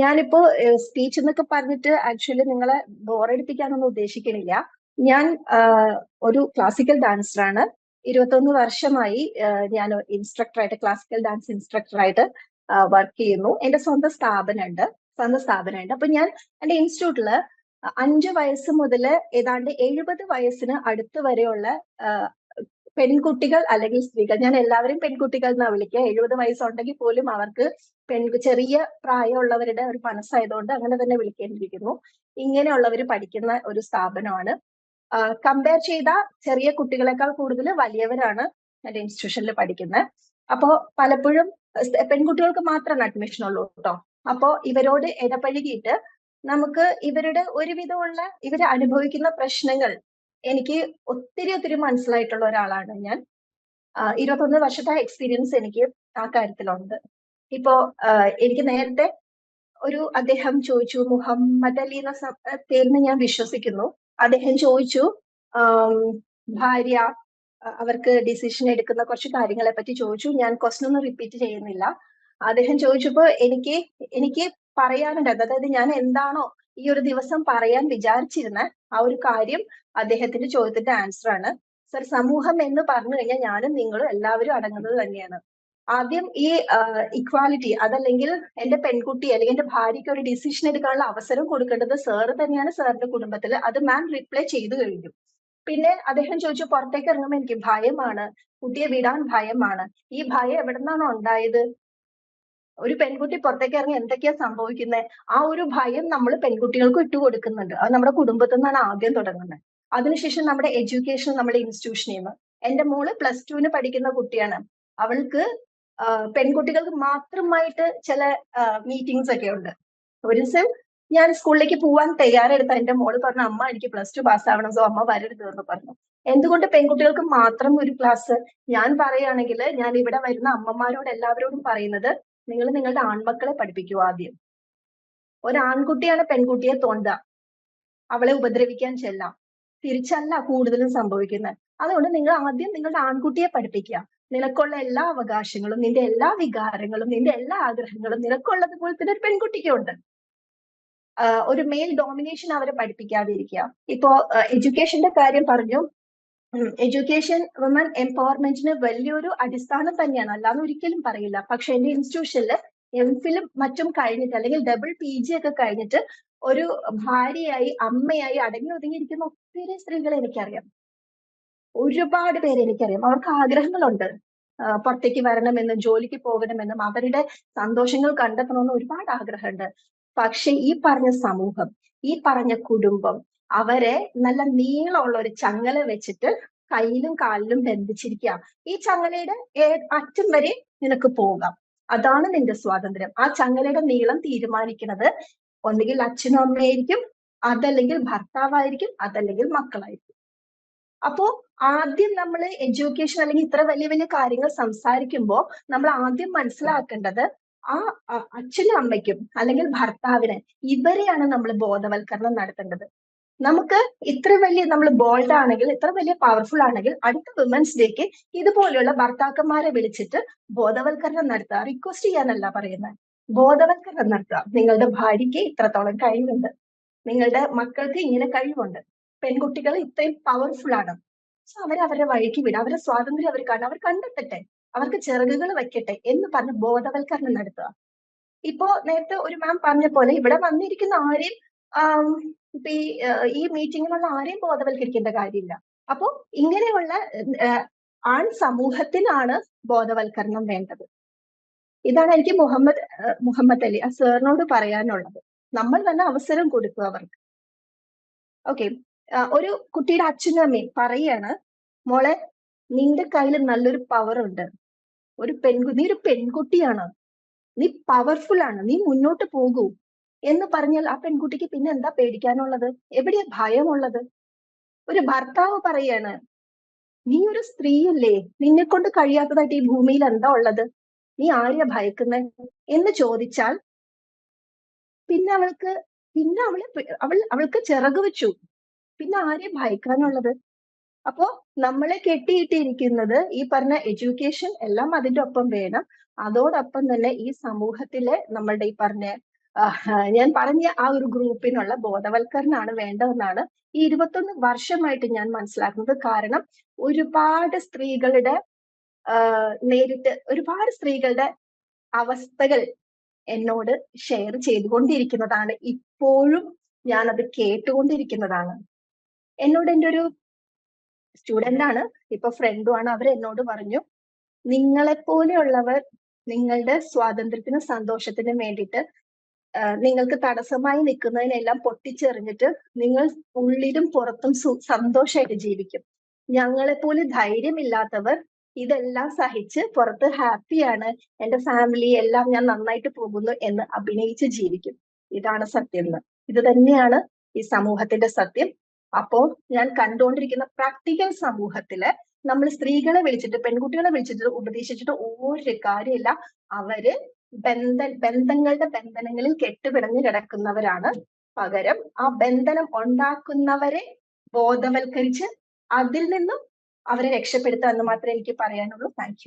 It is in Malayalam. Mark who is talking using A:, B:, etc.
A: ഞാനിപ്പോ സ്പീച്ച് എന്നൊക്കെ പറഞ്ഞിട്ട് ആക്ച്വലി നിങ്ങളെ ബോറടിപ്പിക്കാനൊന്നും ഉദ്ദേശിക്കണില്ല. ഞാൻ ഒരു ക്ലാസിക്കൽ ഡാൻസറാണ് ഇരുപത്തൊന്ന് വർഷമായി ഞാൻ ഇൻസ്ട്രക്ടറായിട്ട് ക്ലാസിക്കൽ ഡാൻസ് ഇൻസ്ട്രക്ടറായിട്ട് വർക്ക് ചെയ്യുന്നു. എന്റെ സ്വന്തം സ്ഥാപനമുണ്ട്. സ്വന്തം സ്ഥാപനമുണ്ട്. അപ്പൊ ഞാൻ എന്റെ ഇൻസ്റ്റിറ്റ്യൂട്ടിൽ അഞ്ച് വയസ്സ് മുതൽ ഏതാണ്ട് എഴുപത് വയസ്സിന് അടുത്ത് വരെയുള്ള പെൺകുട്ടികൾ അല്ലെങ്കിൽ സ്ത്രീകൾ ഞാൻ എല്ലാവരും പെൺകുട്ടികൾ എന്നാ വിളിക്കുക. എഴുപത് വയസ്സുണ്ടെങ്കിൽ പോലും അവർക്ക് പെൺ ചെറിയ പ്രായമുള്ളവരുടെ ഒരു മനസ്സായതുകൊണ്ട് അങ്ങനെ തന്നെ വിളിക്കേണ്ടിയിരിക്കുന്നു. ഇങ്ങനെയുള്ളവർ പഠിക്കുന്ന ഒരു സ്ഥാപനമാണ്. കമ്പയർ ചെയ്ത ചെറിയ കുട്ടികളെക്കാൾ കൂടുതൽ വലിയവരാണ് എന്റെ ഇൻസ്റ്റിറ്റ്യൂഷനിൽ പഠിക്കുന്നത് അപ്പോൾ പലപ്പോഴും പെൺകുട്ടികൾക്ക് മാത്രമാണ് അഡ്മിഷൻ ഉള്ളൂ കേട്ടോ അപ്പോ ഇവരോട് ഇടപഴകിയിട്ട് നമുക്ക് ഇവരുടെ ഒരുവിധമുള്ള ഇവർ അനുഭവിക്കുന്ന പ്രശ്നങ്ങൾ എനിക്ക് ഒത്തിരി ഒത്തിരി മനസ്സിലായിട്ടുള്ള ഒരാളാണ് ഞാൻ. ഇരുപത്തൊന്ന് വർഷത്തെ എക്സ്പീരിയൻസ് എനിക്ക് ആ കാര്യത്തിലുണ്ട്. ഇപ്പോ എനിക്ക് നേരത്തെ ഒരു അദ്ദേഹം ചോദിച്ചു മുഹമ്മദ് അലി എന്ന പേരിന് ഞാൻ വിശ്വസിക്കുന്നു. അദ്ദേഹം ചോദിച്ചു ഭാര്യ അവർക്ക് ഡിസിഷൻ എടുക്കുന്ന കുറച്ച് കാര്യങ്ങളെ പറ്റി ചോദിച്ചു. ഞാൻ ക്വസ്റ്റൻ ഒന്നും റിപ്പീറ്റ് ചെയ്യുന്നില്ല. അദ്ദേഹം ചോദിച്ചപ്പോ എനിക്ക് എനിക്ക് പറയാനുണ്ട്. അതായത് ഞാൻ എന്താണോ ഈ ഒരു ദിവസം പറയാൻ വിചാരിച്ചിരുന്ന ആ ഒരു കാര്യം അദ്ദേഹത്തിന്റെ ചോദ്യത്തിന്റെ ആൻസർ ആണ്. സർ സമൂഹം എന്ന് പറഞ്ഞു കഴിഞ്ഞാൽ ഞാനും നിങ്ങളും എല്ലാവരും അടങ്ങുന്നത് തന്നെയാണ്. ആദ്യം ഈ ഇക്വാലിറ്റി അതല്ലെങ്കിൽ എന്റെ പെൺകുട്ടി അല്ലെങ്കിൽ എന്റെ ഭാര്യയ്ക്ക് ഒരു ഡിസിഷൻ എടുക്കാനുള്ള അവസരം കൊടുക്കേണ്ടത് സാറ് തന്നെയാണ് സാറിന്റെ കുടുംബത്തിൽ അത് മാം റിപ്ലൈ ചെയ്തു കഴിഞ്ഞു. പിന്നെ അദ്ദേഹം ചോദിച്ചു പുറത്തേക്ക് ഇറങ്ങുമ്പോൾ എനിക്ക് ഭയമാണ്. കുട്ടിയെ വിടാൻ ഭയമാണ്. ഈ ഭയം എവിടെ നിന്നാണ് ഉണ്ടായത്? ഒരു പെൺകുട്ടി പുറത്തേക്ക് ഇറങ്ങി എന്തൊക്കെയാ സംഭവിക്കുന്നത് ആ ഒരു ഭയം നമ്മൾ പെൺകുട്ടികൾക്ക് ഇട്ടു കൊടുക്കുന്നുണ്ട്. അത് നമ്മുടെ കുടുംബത്തിൽ നിന്നാണ് ആദ്യം തുടങ്ങുന്നത്. അതിനുശേഷം നമ്മുടെ എഡ്യൂക്കേഷൻ നമ്മുടെ ഇൻസ്റ്റിറ്റ്യൂഷനിൽ നിന്ന് എന്റെ മോൾ പ്ലസ് ടുവിന് പഠിക്കുന്ന കുട്ടിയാണ്. അവൾക്ക് പെൺകുട്ടികൾക്ക് മാത്രമായിട്ട് ചില മീറ്റിംഗ്സ് ഒക്കെ ഉണ്ട്. ഒരു ദിവസം ഞാൻ സ്കൂളിലേക്ക് പോവാൻ തയ്യാറെടുത്ത എന്റെ മോൾ പറഞ്ഞു അമ്മ എനിക്ക് പ്ലസ് ടു പാസ് ആവണം സോ അമ്മ വരരുത് എന്ന് പറഞ്ഞു. എന്തുകൊണ്ട് പെൺകുട്ടികൾക്ക് മാത്രം ഒരു ക്ലാസ് ഞാൻ പറയുകയാണെങ്കിൽ ഞാൻ ഇവിടെ വരുന്ന അമ്മമാരോട് എല്ലാവരോടും പറയുന്നത് നിങ്ങൾ നിങ്ങളുടെ ആൺമക്കളെ പഠിപ്പിക്കുക ആദ്യം. ഒരാൺകുട്ടിയാണ് പെൺകുട്ടിയെ തോണ്ട അവളെ ഉപദ്രവിക്കാൻ ചെല്ലാം. തിരിച്ചല്ല കൂടുതലും സംഭവിക്കുന്നത് അതുകൊണ്ട് നിങ്ങൾ ആദ്യം നിങ്ങളുടെ ആൺകുട്ടിയെ പഠിപ്പിക്കുക നിനക്കുള്ള എല്ലാ അവകാശങ്ങളും നിന്റെ എല്ലാ വികാരങ്ങളും നിന്റെ എല്ലാ ആഗ്രഹങ്ങളും നിനക്കുള്ളതുപോലെ തന്നെ ഒരു പെൺകുട്ടിക്കുണ്ട് ഒരു മെയിൽ ഡോമിനേഷൻ അവരെ പഠിപ്പിക്കാതിരിക്കുക ഇപ്പോ എഡ്യൂക്കേഷന്റെ കാര്യം പറഞ്ഞു. എഡ്യൂക്കേഷൻ വുമൺ എംപവർമെന്റിന് വലിയൊരു അടിസ്ഥാനം തന്നെയാണ്. അല്ലാതെ ഒരിക്കലും പറയില്ല. പക്ഷെ എന്റെ ഇൻസ്റ്റിറ്റ്യൂഷനിൽ എം ഫിലും മറ്റും കഴിഞ്ഞിട്ട് അല്ലെങ്കിൽ ഡബിൾ പി ജി ഒക്കെ കഴിഞ്ഞിട്ട് ഒരു ഭാര്യയായി അമ്മയായി അടങ്ങി ഒതുങ്ങിയിരിക്കുന്ന ഒത്തിരി സ്ത്രീകളെ എനിക്കറിയാം. ഒരുപാട് പേരെ എനിക്കറിയാം. അവർക്ക് ആഗ്രഹങ്ങളുണ്ട്. പുറത്തേക്ക് വരണമെന്നും ജോലിക്ക് പോകണമെന്നും അവരുടെ സന്തോഷങ്ങൾ കണ്ടെത്തണമെന്നും ഒരുപാട് ആഗ്രഹമുണ്ട്. പക്ഷെ ഈ പറഞ്ഞ സമൂഹം ഈ പറഞ്ഞ കുടുംബം അവരെ നല്ല നീളമുള്ള ഒരു ചങ്ങല വെച്ചിട്ട് കയ്യിലും കാലിലും ബന്ധിച്ചിരിക്കുക ഈ ചങ്ങലയുടെ അറ്റം വരെ നിനക്ക് പോകാം. അതാണ് നിന്റെ സ്വാതന്ത്ര്യം. ആ ചങ്ങലയുടെ നീളം തീരുമാനിക്കുന്നത് ഒന്നുകിൽ അച്ഛനും അമ്മയായിരിക്കും അതല്ലെങ്കിൽ ഭർത്താവായിരിക്കും അതല്ലെങ്കിൽ മക്കളായിരിക്കും. അപ്പോ ആദ്യം നമ്മൾ എഡ്യൂക്കേഷൻ അല്ലെങ്കിൽ ഇത്ര വലിയ വലിയ കാര്യങ്ങൾ സംസാരിക്കുമ്പോൾ നമ്മൾ ആദ്യം മനസ്സിലാക്കേണ്ടത് ആ അച്ഛനും അമ്മയ്ക്കും അല്ലെങ്കിൽ ഭർത്താവിന് ഇവരെയാണ് നമ്മൾ ബോധവൽക്കരണം നടത്തേണ്ടത്. നമുക്ക് ഇത്ര വലിയ നമ്മൾ ബോൾഡ് ആണെങ്കിൽ ഇത്ര വലിയ പവർഫുൾ ആണെങ്കിൽ അടുത്ത വിമൻസ് ഡേക്ക് ഇതുപോലെയുള്ള ഭർത്താക്കന്മാരെ വിളിച്ചിട്ട് ബോധവൽക്കരണം നടത്തുക റിക്വസ്റ്റ് ചെയ്യാനല്ല പറയുന്നത്. ബോധവൽക്കരണം നടത്തുക. നിങ്ങളുടെ ഭാര്യയ്ക്ക് ഇത്രത്തോളം കഴിവുണ്ട്. നിങ്ങളുടെ മക്കൾക്ക് ഇങ്ങനെ കഴിവുണ്ട്. പെൺകുട്ടികൾ ഇത്രയും പവർഫുൾ ആണ്. സോ അവരെ അവരുടെ വഴിക്ക് വിടുക. അവരെ സ്വാതന്ത്ര്യം അവർ കാണും. അവർ കണ്ടെത്തട്ടെ. അവർക്ക് ചിറകുകൾ വെക്കട്ടെ എന്ന് പറഞ്ഞ് ബോധവൽക്കരണം നടത്തുക. ഇപ്പോ നേരത്തെ ഒരു മാം പറഞ്ഞ പോലെ ഇവിടെ വന്നിരിക്കുന്ന ആരെയും ഇപ്പൊ ഈ ഈ മീറ്റിങ്ങിലുള്ള ആരെയും ബോധവൽക്കരിക്കേണ്ട കാര്യമില്ല. അപ്പോ ഇങ്ങനെയുള്ള ആൺ സമൂഹത്തിനാണ് ബോധവൽക്കരണം വേണ്ടത്. ഇതാണ് എനിക്ക് മുഹമ്മദ് മുഹമ്മദ് അലി ആ സാറിനോട് പറയാനുള്ളത്. നമ്മൾ തന്നെ അവസരം കൊടുക്കുക അവർക്ക്. ഓക്കെ. ഒരു കുട്ടിയുടെ അച്ഛനും അമ്മയും പറയാണ് മോളെ നിന്റെ കയ്യിൽ നല്ലൊരു പവർ ഉണ്ട്. ഒരു പെൺകു നീ ഒരു പെൺകുട്ടിയാണ്. നീ പവർഫുൾ ആണ്. നീ മുന്നോട്ട് പോകൂ. എന്ന് പറഞ്ഞാൽ ആ പെൺകുട്ടിക്ക് പിന്നെ എന്താ പേടിക്കാനുള്ളത്? എവിടെയാ ഭയമുള്ളത്? ഒരു ഭർത്താവ് പറയാണ് നീ ഒരു സ്ത്രീയല്ലേ? നിന്നെ കൊണ്ട് കഴിയാത്തതായിട്ട് ഈ ഭൂമിയിൽ എന്താ ഉള്ളത്? നീ ആരെയാ ഭയക്കുന്നേ? എന്ന് ചോദിച്ചാൽ പിന്നെ അവൾക്ക് പിന്നെ അവൾ അവൾ അവൾക്ക് ചിറക് വെച്ചു. പിന്നെ ആരെയും ഭയക്കാനുള്ളത്? അപ്പോ നമ്മളെ കെട്ടിയിട്ടിരിക്കുന്നത് ഈ പറഞ്ഞ എഡ്യൂക്കേഷൻ എല്ലാം അതിന്റെ ഒപ്പം വേണം. അതോടൊപ്പം തന്നെ ഈ സമൂഹത്തിലെ നമ്മളുടെ ഈ പറഞ്ഞ ഞാൻ പറഞ്ഞ ആ ഒരു ഗ്രൂപ്പിനുള്ള ബോധവൽക്കരണമാണ് വേണ്ടതെന്നാണ് ഈ ഇരുപത്തൊന്ന് വർഷമായിട്ട് ഞാൻ മനസ്സിലാക്കുന്നത്. കാരണം ഒരുപാട് സ്ത്രീകളുടെ നേരിട്ട് ഒരുപാട് സ്ത്രീകളുടെ അവസ്ഥകൾ എന്നോട് ഷെയർ ചെയ്തുകൊണ്ടിരിക്കുന്നതാണ്. ഇപ്പോഴും ഞാൻ അത് കേട്ടുകൊണ്ടിരിക്കുന്നതാണ്. എന്നോട് എന്റെ ഒരു സ്റ്റുഡന്റ് ആണ് ഇപ്പൊ ഫ്രണ്ടുമാണ് അവർ എന്നോട് പറഞ്ഞു നിങ്ങളെപ്പോലെയുള്ളവർ നിങ്ങളുടെ സ്വാതന്ത്ര്യത്തിനും സന്തോഷത്തിനും വേണ്ടിയിട്ട് നിങ്ങൾക്ക് തടസ്സമായി നിൽക്കുന്നതിനെല്ലാം പൊട്ടിച്ചെറിഞ്ഞിട്ട് നിങ്ങൾ ഉള്ളിലും പുറത്തും സന്തോഷമായിട്ട് ജീവിക്കും. ഞങ്ങളെപ്പോലെ ധൈര്യമില്ലാത്തവർ ഇതെല്ലാം സഹിച്ച് പുറത്ത് ഹാപ്പിയാണ് എന്റെ ഫാമിലി എല്ലാം ഞാൻ നന്നായിട്ട് പോകുന്നു എന്ന് അഭിനയിച്ച് ജീവിക്കും. ഇതാണ് സത്യം എന്ന്. ഇത് തന്നെയാണ് ഈ സമൂഹത്തിന്റെ സത്യം. അപ്പോ ഞാൻ കണ്ടുകൊണ്ടിരിക്കുന്ന പ്രാക്ടിക്കൽ സമൂഹത്തിൽ നമ്മൾ സ്ത്രീകളെ വിളിച്ചിട്ട് പെൺകുട്ടികളെ വിളിച്ചിട്ട് ഉപദേശിച്ചിട്ട് ഒരു കാര്യമില്ല. അവർ ബന്ധ ബന്ധങ്ങളുടെ ബന്ധനങ്ങളിൽ കെട്ടുപിടഞ്ഞു കിടക്കുന്നവരാണ് പകരം. ആ ബന്ധനം ഉണ്ടാക്കുന്നവരെ ബോധവൽക്കരിച്ച് അതിൽ നിന്നും അവരെ രക്ഷപ്പെടുത്തുക എന്ന് മാത്രമേ എനിക്ക് പറയാനുള്ളൂ. താങ്ക്